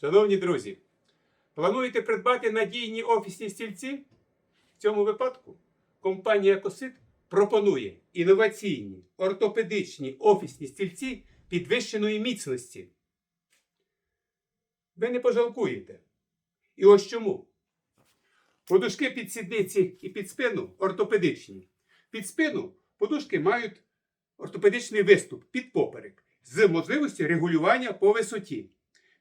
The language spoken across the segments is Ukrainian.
Шановні друзі, плануєте придбати надійні офісні стільці? В цьому випадку компанія Екосит пропонує інноваційні ортопедичні офісні стільці підвищеної міцності. Ви не пожалкуєте. І ось чому. Подушки під сідниці і під спину ортопедичні. Під спину подушки мають ортопедичний виступ під поперек з можливістю регулювання по висоті.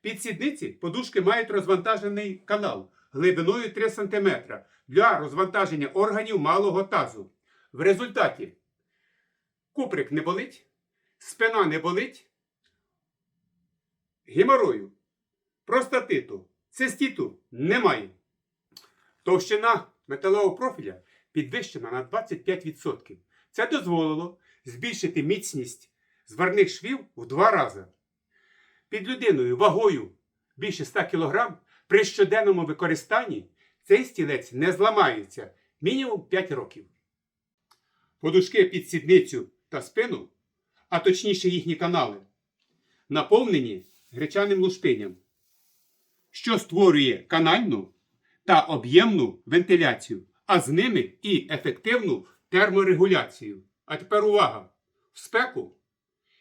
Під сідниці подушки мають розвантажений канал глибиною 3 см для розвантаження органів малого тазу. В результаті куприк не болить, спина не болить, геморою, простатиту, цистіту немає. Товщина металевого профіля підвищена на 25%. Це дозволило збільшити міцність зварних швів в два рази. Під людиною вагою більше 100 кг при щоденному використанні цей стілець не зламається мінімум 5 років. Подушки під сідницю та спину, а точніше їхні канали, наповнені гречаним лушпиням, що створює канальну та об'ємну вентиляцію, а з ними і ефективну терморегуляцію. А тепер увага! В спеку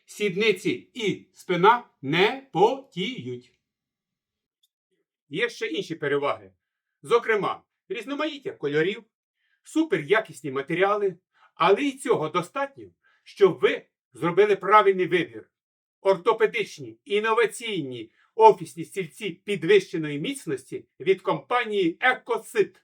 сідниці і спина не потіють. Є ще інші переваги. Зокрема, різноманіття кольорів, суперякісні матеріали, але й цього достатньо, щоб ви зробили правильний вибір. Ортопедичні, інноваційні офісні стільці підвищеної міцності від компанії Екосит.